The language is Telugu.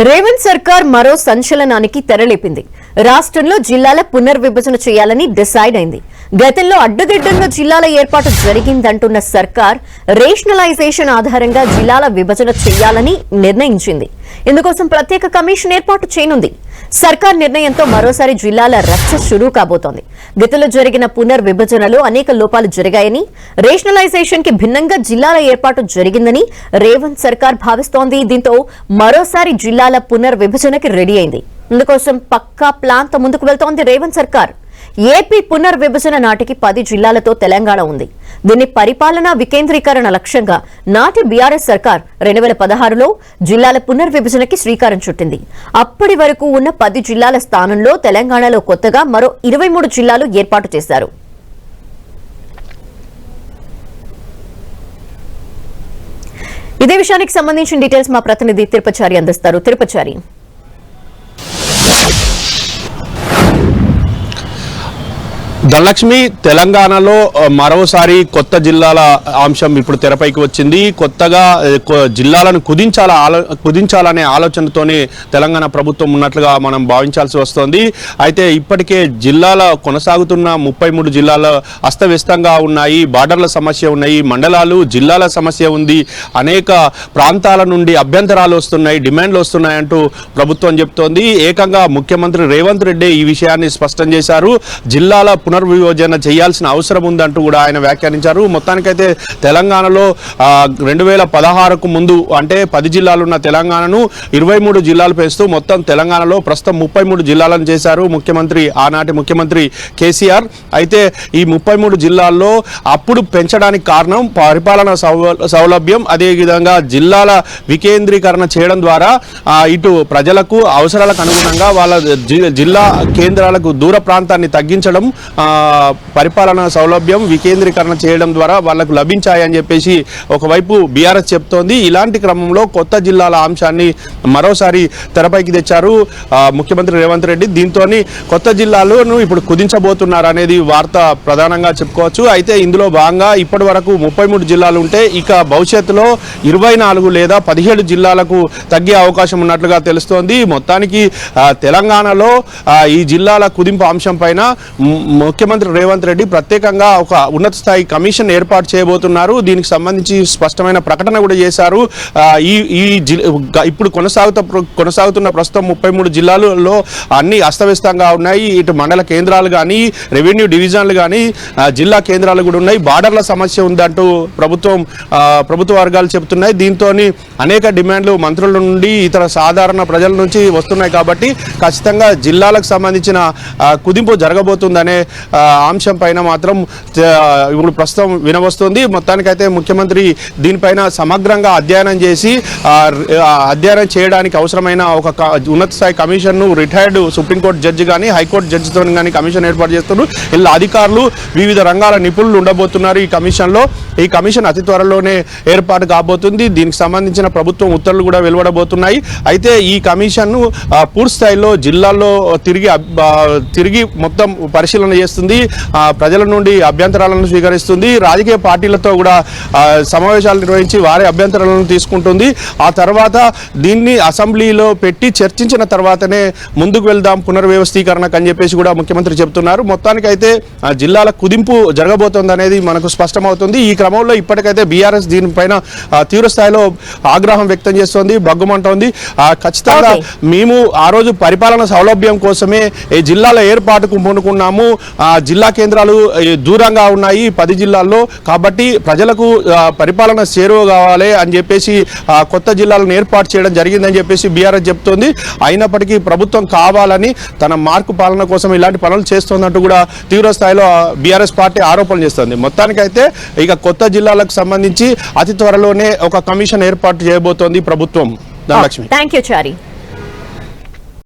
రేవంత్ సర్కార్ మరో సంచలనానికి తెరలేపింది. రాష్ట్రంలో జిల్లాల పునర్విభజన చేయాలని డిసైడ్ అయింది. గతంలో అడ్డదిడ్డంగా జిల్లాల ఏర్పాటు జరిగిందంటున్న సర్కార్ రేషనలైజేషన్ ఆధారంగా జిల్లాల విభజన చేయాలని నిర్ణయించింది. ఇందుకోసం ప్రత్యేక కమిషన్ ఏర్పాటు చేయనుంది. సర్కార్ నిర్ణయంతో మరోసారి జిల్లాల రచ్చ షురూ కాబోతోంది. గతంలో జరిగిన పునర్విభజనలో అనేక లోపాలు జరిగాయని రేషనలైజేషన్కి భిన్నంగా జిల్లాల ఏర్పాటు జరిగిందని రేవంత్ సర్కార్ భావిస్తోంది. దీంతో మరోసారి జిల్లాల పునర్విభజనకి రెడీ అయింది. ఇందుకోసం పక్కా ప్లాన్తో ముందుకు వెళ్తోంది రేవంత్ సర్కార్. ఏపీ పునర్విభజన నాటికి పది జిల్లాలతో తెలంగాణ ఉంది. దీన్ని పరిపాలనా వికేంద్రీకరణ లక్ష్యంగా నాటి బీఆర్ఎస్ సర్కార్ రెండు వేల పదహారులో జిల్లాల పునర్విభజనకి శ్రీకారం చుట్టింది. అప్పటి వరకు ఉన్న పది జిల్లాల స్థానంలో తెలంగాణలో కొత్తగా మరో ఇరవై మూడు జిల్లాలు ఏర్పాటు చేశారు. ఇదే విషయానికి సంబంధించిన డీటెయిల్స్ మా ప్రతినిధి తిరుపచారి అందిస్తారు. తిరుపచారి ధనలక్ష్మి తెలంగాణలో మరోసారి కొత్త జిల్లాల అంశం ఇప్పుడు తెరపైకి వచ్చింది. కొత్తగా జిల్లాలను కుదించాల ఆలో కుదించాలనే ఆలోచనతోనే తెలంగాణ ప్రభుత్వం ఉన్నట్లుగా మనం భావించాల్సి వస్తోంది. అయితే ఇప్పటికే జిల్లాల కొనసాగుతున్న ముప్పై మూడు జిల్లాల అస్తవ్యస్తంగా ఉన్నాయి బార్డర్ల సమస్య ఉన్నాయి మండలాలు జిల్లాల సమస్య ఉంది. అనేక ప్రాంతాల నుండి అభ్యంతరాలు వస్తున్నాయి డిమాండ్లు వస్తున్నాయంటూ ప్రభుత్వం చెప్తోంది. ఏకంగా ముఖ్యమంత్రి రేవంత్ రెడ్డి ఈ విషయాన్ని స్పష్టం చేశారు. జిల్లాల పునర్వియోజన చేయాల్సిన అవసరం ఉందంటూ కూడా ఆయన వ్యాఖ్యానించారు. మొత్తానికైతే తెలంగాణలో రెండు వేల పదహారుకు ముందు అంటే పది జిల్లాలు ఉన్న తెలంగాణను ఇరవై మూడు జిల్లాలు పేస్తూ మొత్తం తెలంగాణలో ప్రస్తుతం ముప్పై మూడు జిల్లాలను చేశారు ముఖ్యమంత్రి ఆనాటి ముఖ్యమంత్రి కేసీఆర్. అయితే ఈ ముప్పై మూడు జిల్లాల్లో అప్పుడు పెంచడానికి కారణం పరిపాలన సౌ- సౌలభ్యం అదేవిధంగా జిల్లాల వికేంద్రీకరణ చేయడం ద్వారా ఇటు ప్రజలకు అవసరాలకు అనుగుణంగా వాళ్ళ జి- జిల్లా కేంద్రాలకు దూర ప్రాంతాన్ని తగ్గించడం పరిపాలనా సౌలభ్యం వికేంద్రీకరణ చేయడం ద్వారా వాళ్ళకు లభించాయని చెప్పేసి ఒకవైపు బీఆర్ఎస్ చెప్తోంది. ఇలాంటి క్రమంలో కొత్త జిల్లాల అంశాన్ని మరోసారి తెరపైకి తెచ్చారు ముఖ్యమంత్రి రేవంత్ రెడ్డి. దీంతో కొత్త జిల్లాలను ఇప్పుడు కుదించబోతున్నారు అనేది వార్త ప్రధానంగా చెప్పుకోవచ్చు. అయితే ఇందులో భాగంగా ఇప్పటి వరకు ముప్పై మూడు జిల్లాలు ఉంటే ఇక భవిష్యత్తులో ఇరవై నాలుగు లేదా పదిహేడు జిల్లాలకు తగ్గే అవకాశం ఉన్నట్లుగా తెలుస్తోంది. మొత్తానికి తెలంగాణలో ఈ జిల్లాల కుదింపు అంశం పైన ముఖ్యమంత్రి రేవంత్ రెడ్డి ప్రత్యేకంగా ఒక ఉన్నత స్థాయి కమిషన్ ఏర్పాటు చేయబోతున్నారు. దీనికి సంబంధించి స్పష్టమైన ప్రకటన కూడా చేశారు. ఈ ఈ ఇప్పుడు కొనసాగుత కొనసాగుతున్న ప్రస్తుతం ముప్పై మూడు జిల్లాలలో అన్ని అస్తవ్యస్తంగా ఉన్నాయి. ఇటు మండల కేంద్రాలు కానీ రెవెన్యూ డివిజన్లు కానీ జిల్లా కేంద్రాలు కూడా ఉన్నాయి. బార్డర్ల సమస్య ఉందంటూ ప్రభుత్వం ప్రభుత్వ వర్గాలు చెబుతున్నాయి. దీంతో అనేక డిమాండ్లు మంత్రుల నుండి ఇతర సాధారణ ప్రజల నుంచి వస్తున్నాయి కాబట్టి ఖచ్చితంగా జిల్లాలకు సంబంధించిన కుదింపు జరగబోతుందనే అంశం పైన మాత్రం ఇప్పుడు ప్రస్తుతం వినవస్తుంది మొత్తానికైతే ముఖ్యమంత్రి దీనిపైన సమగ్రంగా అధ్యయనం చేసి అధ్యయనం చేయడానికి అవసరమైన ఒక ఉన్నత స్థాయి కమిషన్ను రిటైర్డ్ సుప్రీంకోర్టు జడ్జి కానీ హైకోర్టు జడ్జితో కానీ కమిషన్ ఏర్పాటు చేస్తున్నారు. ఇలా అధికారులు వివిధ రంగాల నిపుణులు ఉండబోతున్నారు ఈ కమిషన్లో. ఈ కమిషన్ అతి త్వరలోనే ఏర్పాటు కాబోతుంది. దీనికి సంబంధించిన ప్రభుత్వం ఉత్తర్వులు కూడా వెలువడబోతున్నాయి. అయితే ఈ కమిషన్ను పూర్తి స్థాయిలో జిల్లాల్లో తిరిగి తిరిగి మొత్తం పరిశీలన చేస్తుంది ప్రజల నుండి అభ్యంతరాలను స్వీకరిస్తుంది. రాజకీయ పార్టీలతో కూడా సమావేశాలు నిర్వహించి వారి అభ్యంతరాలను తీసుకుంటుంది. ఆ తర్వాత దీన్ని అసెంబ్లీలో పెట్టి చర్చించిన తర్వాతనే ముందుకు వెళ్దాం పునర్వ్యవస్థీకరణకు అని చెప్పేసి కూడా ముఖ్యమంత్రి చెప్తున్నారు. మొత్తానికైతే జిల్లాల కుదింపు జరగబోతోంది అనేది మనకు స్పష్టమవుతుంది. ఈ క్రమంలో ఇప్పటికైతే బీఆర్ఎస్ దీనిపైన ఆ, తీవ్ర స్థాయిలో ఆగ్రహం వ్యక్తం చేస్తోంది బగ్గుమంటోంది ఆ, ఖచ్చితంగా. మేము ఆ రోజు పరిపాలన సౌలభ్యం కోసమే ఈ జిల్లాల ఏర్పాటుకు పూనుకున్నాము. జిల్లా కేంద్రాలు దూరంగా ఉన్నాయి పది జిల్లాల్లో. కాబట్టి ప్రజలకు పరిపాలన చేరువ కావాలి అని చెప్పేసి కొత్త జిల్లాలను ఏర్పాటు చేయడం జరిగిందని చెప్పేసి బీఆర్ఎస్ చెప్తోంది. అయినప్పటికీ ప్రభుత్వం కావాలని తన మార్కు పాలన కోసం ఇలాంటి పనులు చేస్తోందంటూ కూడా తీవ్ర స్థాయిలో బీఆర్ఎస్ పార్టీ ఆరోపణలు చేస్తుంది. మొత్తానికైతే ఇక కొత్త జిల్లాలకు సంబంధించి అతి త్వరలోనే ఒక కమిషన్ ఏర్పాటు చేయబోతోంది ప్రభుత్వం. ధనలక్ష్మి. Thank you Chari.